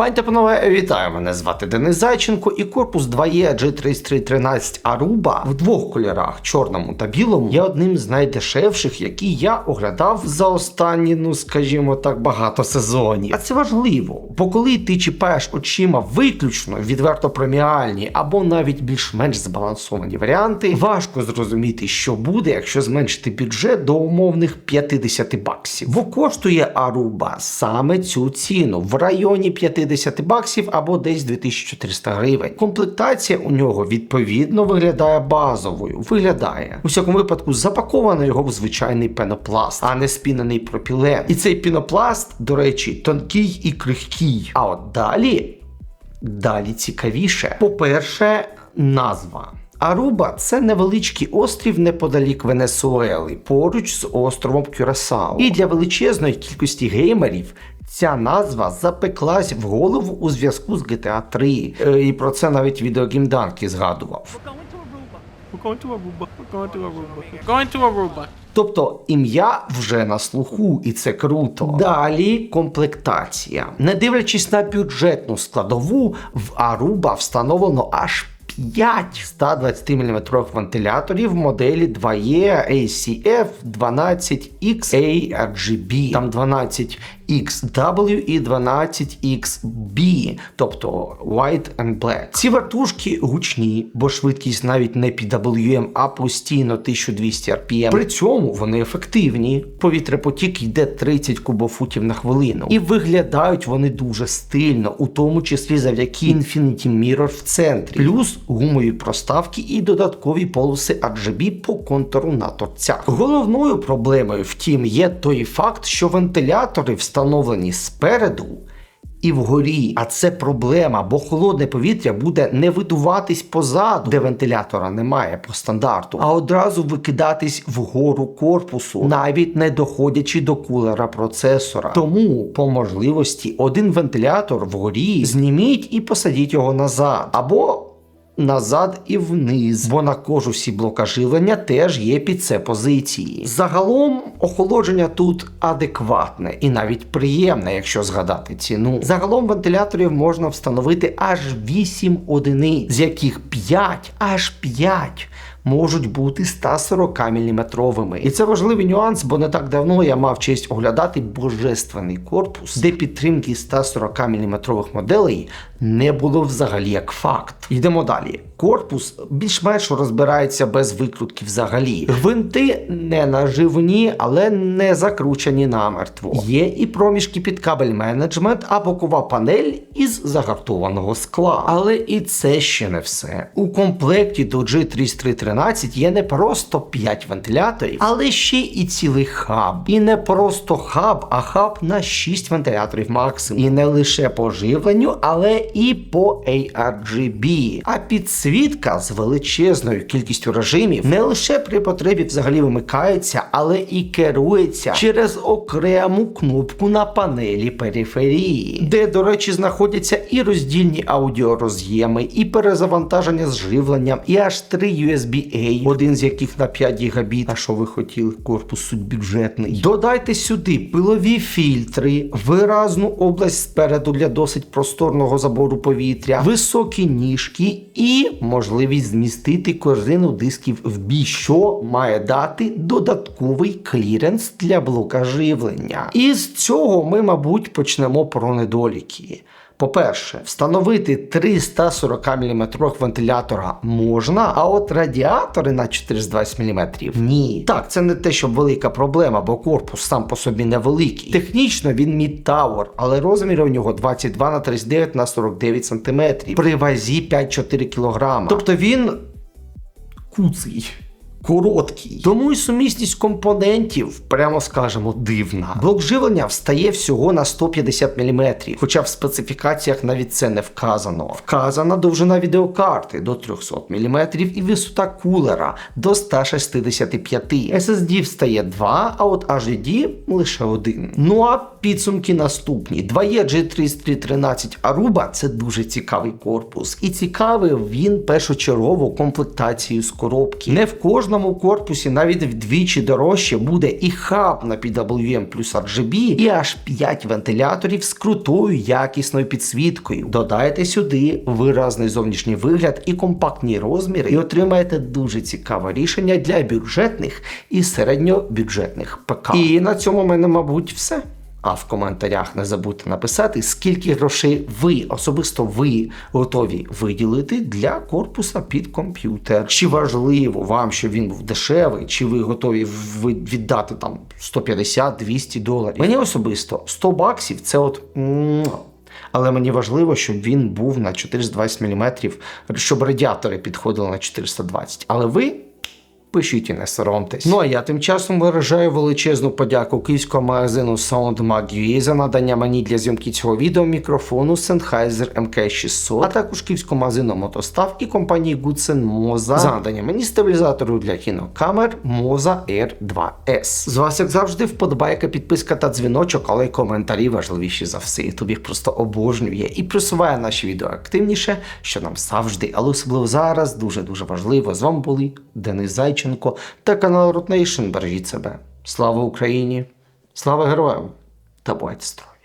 Пані та панове, вітаю! Мене звати Денис Зайченко і корпус 2E G3313 Aruba в двох кольорах чорному та білому є одним з найдешевших, які я оглядав за останні, ну скажімо так, багато сезонів. А це важливо, бо коли ти чіпаєш очима виключно відверто преміальні або навіть більш-менш збалансовані варіанти, важко зрозуміти, що буде, якщо зменшити бюджет до умовних 50 баксів. Бо коштує Aruba саме цю ціну в районі 50 баксів або десь 2400 гривень. Комплектація у нього відповідно виглядає базовою. Виглядає у всякому випадку запаковано його в звичайний пенопласт, а не спінений пропілен. І цей пінопласт, до речі, тонкий і крихкий. А от далі. Далі цікавіше. По-перше, назва. Аруба це невеличкий острів неподалік Венесуели, поруч з островом Кюрасао. І для величезної кількості геймерів ця назва запеклась в голову у зв'язку з GTA 3. Е, І про це навіть згадував. Going to Aruba. Тобто ім'я вже на слуху, і це круто. Далі комплектація. Не дивлячись на бюджетну складову, в Aruba встановлено аж 5 120 мм вентиляторів моделі 2E ACF 12XA RGB. Там 12XW і 12XB, тобто White and Black. Ці вертушки гучні, бо швидкість навіть не PWM, а постійно 1200 RPM. При цьому вони ефективні. Повітряпотік йде 30 кубофутів на хвилину. І виглядають вони дуже стильно, у тому числі завдяки Infinity Mirror в центрі. Плюс гумові проставки і додаткові полоси RGB по контуру на торцях. Головною проблемою, втім, є той факт, що вентилятори встановлені спереду. І вгорі, а це проблема, бо холодне повітря буде не видуватись позаду, де вентилятора немає по стандарту, а одразу викидатись вгору корпусу, навіть не доходячи до кулера процесора. Тому, по можливості, один вентилятор вгорі зніміть і посадіть його назад. Або назад і вниз, бо на кожусі блока живлення теж є під це позиції. Загалом охолодження тут адекватне і навіть приємне, якщо згадати ціну. Загалом вентиляторів можна встановити аж 8 одиниць, з яких 5, аж 5 можуть бути 140 мм. І це важливий нюанс, бо не так давно я мав честь оглядати божественний корпус, де підтримки 140 мм моделей не було взагалі як факт. Йдемо далі. Корпус більш-менш розбирається без викрутки взагалі. Гвинти не наживні, але не закручені намертво. Є і проміжки під кабель менеджмент, а бокова панель із загартованого скла. Але і це ще не все. У комплекті до G3313 є не просто 5 вентиляторів, але ще і цілий хаб. І не просто хаб, а хаб на 6 вентиляторів максимум. І не лише по живленню, але і по ARGB. А підсвітка з величезною кількістю режимів не лише при потребі взагалі вимикається, але і керується через окрему кнопку на панелі периферії, де, до речі, знаходяться і роздільні аудіороз'єми, і перезавантаження з живленням, і аж три USB-A, один з яких на 5 гігабіт. А що ви хотіли? Корпус суть бюджетний. Додайте сюди пилові фільтри, виразну область спереду для досить просторного забору повітря, високі ніжки і можливість змістити корзину дисків в бій, що має дати додатковий кліренс для блока живлення. І з цього ми, мабуть, почнемо про недоліки. По-перше, встановити 340 мм вентилятора можна, а от радіатори на 420 мм ні. Так, це не те, щоб велика проблема, бо корпус сам по собі невеликий. Технічно він мід-тауер, але розміри у нього 22 на 39 на 49 см. При вазі 5-4 кг. Тобто він куций. Короткий, тому і сумісність компонентів, прямо скажемо, дивна. Блок живлення встає всього на 150 мм, хоча в специфікаціях навіть це не вказано. Вказана довжина відеокарти до 300 мм і висота кулера до 165 SSD встає 2, а от HDD лише один. Ну а підсумки наступні. 2E G3313 Aruba – це дуже цікавий корпус. І цікавий він першочергово комплектацією з коробки. Не в кожному корпусі, навіть вдвічі дорожче, буде і хаб на PWM плюс RGB, і аж 5 вентиляторів з крутою якісною підсвіткою. Додайте сюди виразний зовнішній вигляд і компактні розміри, і отримаєте дуже цікаве рішення для бюджетних і середньобюджетних ПК. І на цьому в мене, мабуть, все. А в коментарях не забудьте написати, скільки грошей ви, особисто ви, готові виділити для корпуса під комп'ютер. Чи важливо вам, щоб він був дешевий, чи ви готові віддати там 150-200 доларів. Мені особисто 100 баксів це от. Але мені важливо, щоб він був на 420 мм, щоб радіатори підходили на 420. Але ви Пишіть і не соромтесь. Ну а я тим часом виражаю величезну подяку київського магазину SoundMag.ua за надання мені для зйомки цього відео мікрофону Sennheiser MK600, а також київському магазину Мотостав і компанії Goodsen Moza за надання мені стабілізатору для кінокамер Moza R2S. З вас, як завжди, вподобайка, підписка та дзвіночок, але й коментарі важливіші за все. Ютуб їх просто обожнює і просуває наші відео активніше, що нам завжди, але особливо зараз дуже дуже важливо. З вами були Денис Зайченко та канал Рутнейшн. Бережіть себе. Слава Україні! Слава героям! Та здорові!